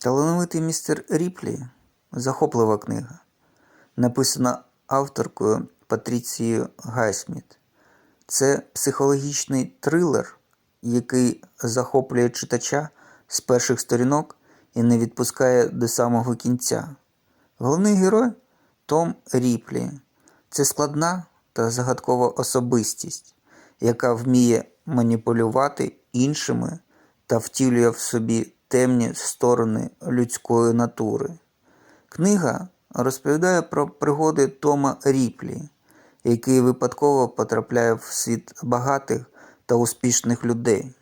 Талановитий містер Ріплі захоплива книга, написана авторкою Патріцією Гайсміт. Це психологічний трилер, який захоплює читача з перших сторінок і не відпускає до самого кінця. Головний герой Том Ріплі. Це складна та загадкова особистість, яка вміє маніпулювати іншими та втілює в собі темні сторони людської натури. Книга розповідає про пригоди Тома Ріплі, який випадково потрапляє в світ багатих та успішних людей.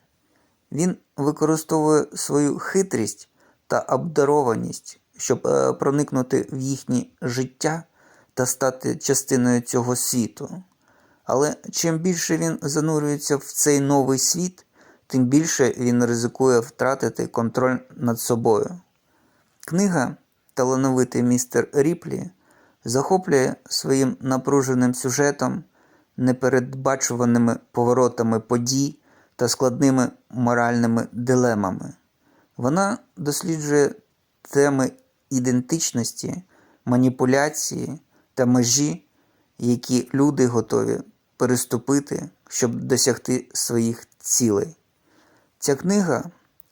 Він використовує свою хитрість та обдарованість, щоб е, проникнути в їхнє життя та стати частиною цього світу. Але чим більше він занурюється в цей новий світ, тим більше він ризикує втратити контроль над собою. Книга Талановитий містер Ріплі захоплює своїм напруженим сюжетом, непередбачуваними поворотами подій та складними моральними дилемами. Вона досліджує теми ідентичності, маніпуляції та межі, які люди готові переступити, щоб досягти своїх цілей. Ця книга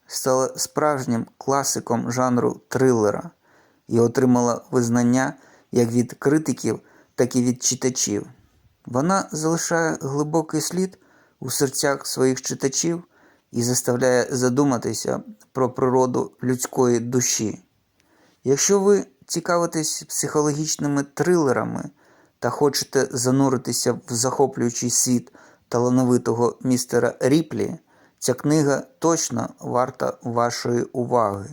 стала справжнім класиком жанру трилера і отримала визнання як від критиків, так і від читачів. Вона залишає глибокий слід у серцях своїх читачів і заставляє задуматися про природу людської душі. Якщо ви цікавитесь психологічними трилерами та хочете зануритися в захоплюючий світ талановитого містера Ріплі, ця книга точно варта вашої уваги.